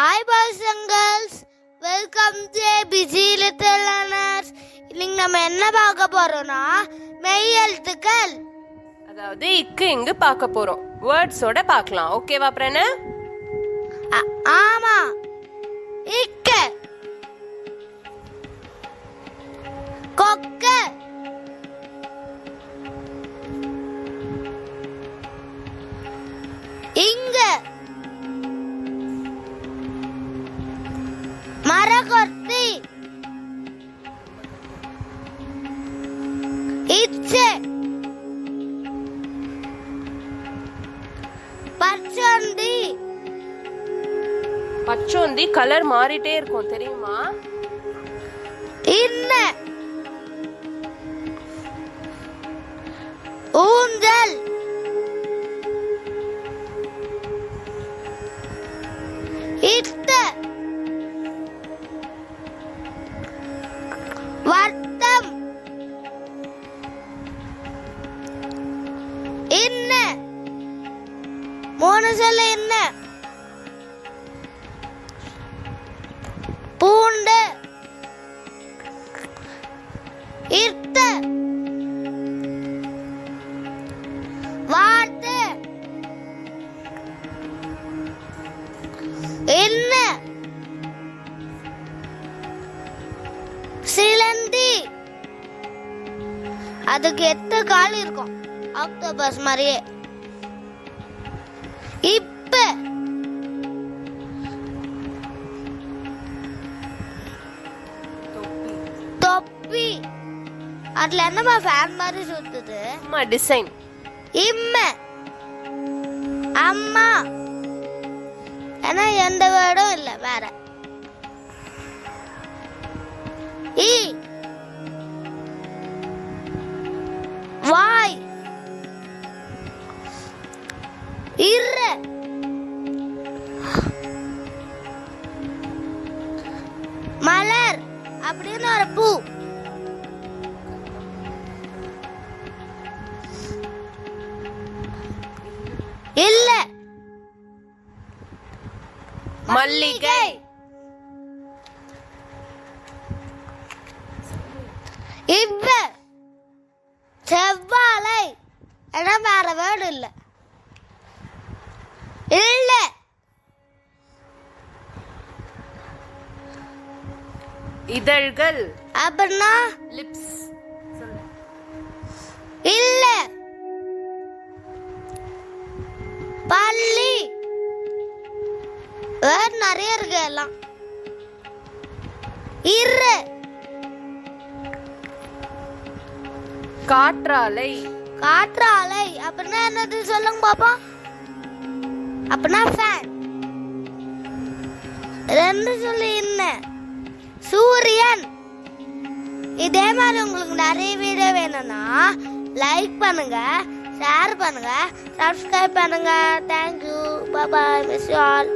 Hi boys and girls welcome to busy little learners இன்னைக்கு நம்ம என்ன பார்க்க போறோம்னா மெய் எழுத்துக்கள். அதாவது இக்கு இங்கு பார்க்க போறோம். வேர்ட்ஸோட பார்க்கலாம். ஓகேவா பிரண ஆமா. இக்க. கொக்க. இங்க. இச்சே பச்சோந்தி. பச்சோந்தி கலர் மாறிட்டே இருக்கும் தெரியுமா? இன்ன ஊஞ்சல். இத்த மூணு சொல்ல என்ன? பூண்டு இர்த்த வாட்டு என்ன? சிலந்தி. அதுக்கு எத்தனை கால் இருக்கும்? ஆக்டோபஸ் மாதிரியே. இப்ப. தொப்பி. அதுல என்னமா ஃபேன் மாதிரி சுத்துது? அம்மா டிசைன் இம்ம. அம்மா. ஏன்னா எந்த வேர்டும் இல்ல வேற. ஈ வாய். பதினாறு பூ. இல்ல. மல்லிகை. இவ்வ. செவ்வாழை. என வேற வேடு இல்ல. இல்ல. இதழ்கள். அப்படின்னா லிப்ஸ் இல்ல. பள்ளி வேர்டு நிறைய இருக்கு எல்லாம். இரு. காற்றாலை. காற்றாலை. அப்படின்னா என்னது சொல்லுங்க பாப்பா அப்படின்னா ஃபேன் ரெண்டு சொல்லி என்ன? சூரியன். இதே மாதிரி உங்களுக்கு நிறைய வீடியோ வேணும்னா லைக் பண்ணுங்க ஷேர் பண்ணுங்க சப்ஸ்கிரைப் பண்ணுங்க. Thank you bye miss all